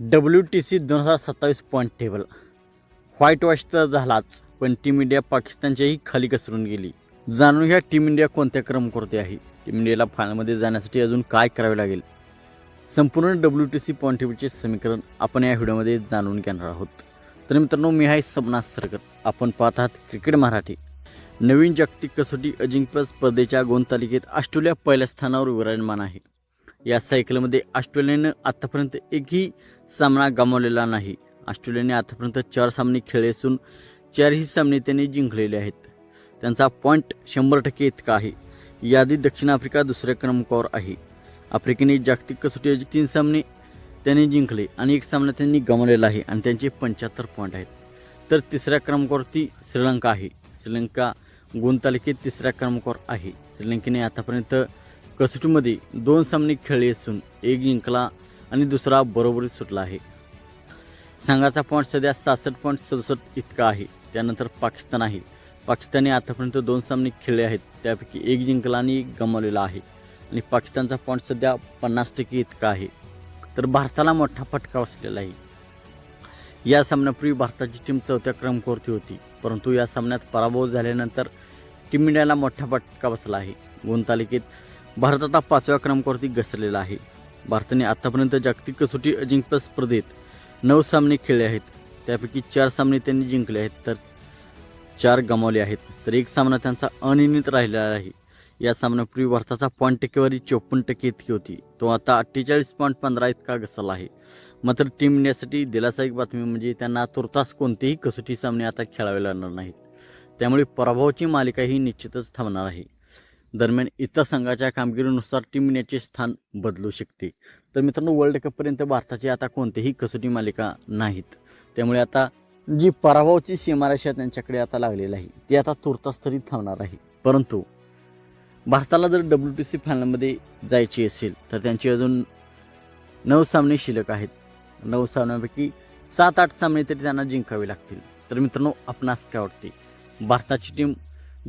W T C दोन हजार सत्तावीस पॉईंट टेबल व्हाईट वॉश तर झालाच पण टीम इंडिया पाकिस्तानच्याही खाली घसरून गेली. जाणून घ्या टीम इंडिया कोणत्या क्रम आहे. टीम इंडियाला फायनलमध्ये जाण्यासाठी अजून काय करावे लागेल? संपूर्ण डब्ल्यू टी सी पॉईंट टेबलचे समीकरण आपण या व्हिडिओमध्ये जाणून घेणार आहोत. तर मित्रांनो मी आहे सबनाथ सरकर. आपण पाहत आहात क्रिकेट मराठी. नवीन जागतिक कसोटी अजिंक्यपद स्पर्धेच्या गुणतालिकेत ऑस्ट्रेलिया पहिल्या स्थानावर विराजमान आहे. या सायकलमध्ये ऑस्ट्रेलियानं आतापर्यंत एकही सामना गमावलेला नाही. ऑस्ट्रेलियाने आतापर्यंत चार सामने खेळले असून चारही सामने त्यांनी जिंकलेले आहेत. त्यांचा पॉईंट शंभर टक्के इतका आहे. यादी दक्षिण आफ्रिका दुसऱ्या क्रमांकावर आहे. आफ्रिकेने जागतिक कसोटी तीन सामने त्यांनी जिंकले आणि एक सामना त्यांनी गमावलेला आहे आणि त्यांचे पंच्याहत्तर पॉईंट आहेत. तर तिसऱ्या क्रमांकावरती श्रीलंका आहे. श्रीलंका गुणतालिकेत तिसऱ्या क्रमांकावर आहे. श्रीलंकेने आतापर्यंत कसोटीमध्ये दोन सामने खेळले असून एक जिंकला आणि दुसरा बरोबरीत सुटला आहे. संघाचा पॉईंट सध्या सहासष्ट पॉईंट सदुसष्ट इतका आहे. त्यानंतर पाकिस्तान आहे. पाकिस्तानने आतापर्यंत दोन सामने खेळले आहेत. त्यापैकी एक जिंकला आणि एक गमावलेला आहे. आणि पाकिस्तानचा पॉईंट सध्या पन्नास टक्के इतका आहे. तर भारताला मोठा फटका बसलेला आहे. या सामन्यापूर्वी भारताची टीम चौथ्या क्रमांकावरती होती. परंतु या सामन्यात पराभव झाल्यानंतर टीम इंडियाला मोठा फटका बसला आहे. गुणतालिकेत भारत आता पाचव्या क्रमांकावरती घसरलेला आहे. भारताने आतापर्यंत जागतिक कसोटी अजिंक्यपद स्पर्धेत नऊ सामने खेळले आहेत. त्यापैकी चार सामने त्यांनी जिंकले आहेत तर चार गमावले आहेत. तर एक सामना त्यांचा अनिर्णित राहिलेला आहे. या सामन्यापूर्वी भारताचा पॉईंट टक्केवारी चोपन्न टक्के इतकी होती. तो आता अठ्ठेचाळीस पॉईंट पंधरा इतका घसरला आहे. मात्र टीम इंडियासाठी दिलासादायक बातमी म्हणजे त्यांना तुर्तास कोणतेही कसोटी सामने आता खेळावे लागणार नाहीत. त्यामुळे पराभवाची मालिका ही निश्चितच थांबणार आहे. दरम्यान इतर संघाच्या कामगिरीनुसार टीम इंडियाचे स्थान बदलू शकते. तर मित्रांनो वर्ल्ड कपपर्यंत भारताची आता कोणतीही कसोटी मालिका नाहीत. त्यामुळे आता जी पराभवाची सीमारेषा त्यांच्याकडे आता लागलेली आहे ती आता तुर्तास तरी थांबणार आहे. परंतु भारताला जर डब्ल्यू टी सी फायनलमध्ये जायची असेल तर त्यांची अजून नऊ सामने शिल्लक आहेत. नऊ सामन्यापैकी सात आठ सामने तरी त्यांना जिंकावे लागतील. तर मित्रांनो आपणास काय वाटते? भारताची टीम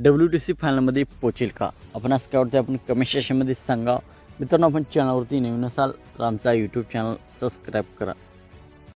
डब्ल्यू टी सी फायनलमध्ये पोचेल का? आपणास काय वाटतं आपण कमेंट सेशनमध्ये सांगा. मित्रांनो आपण चॅनलवरती नवीन असाल तर आमचा यूट्यूब चॅनल सबस्क्राईब करा.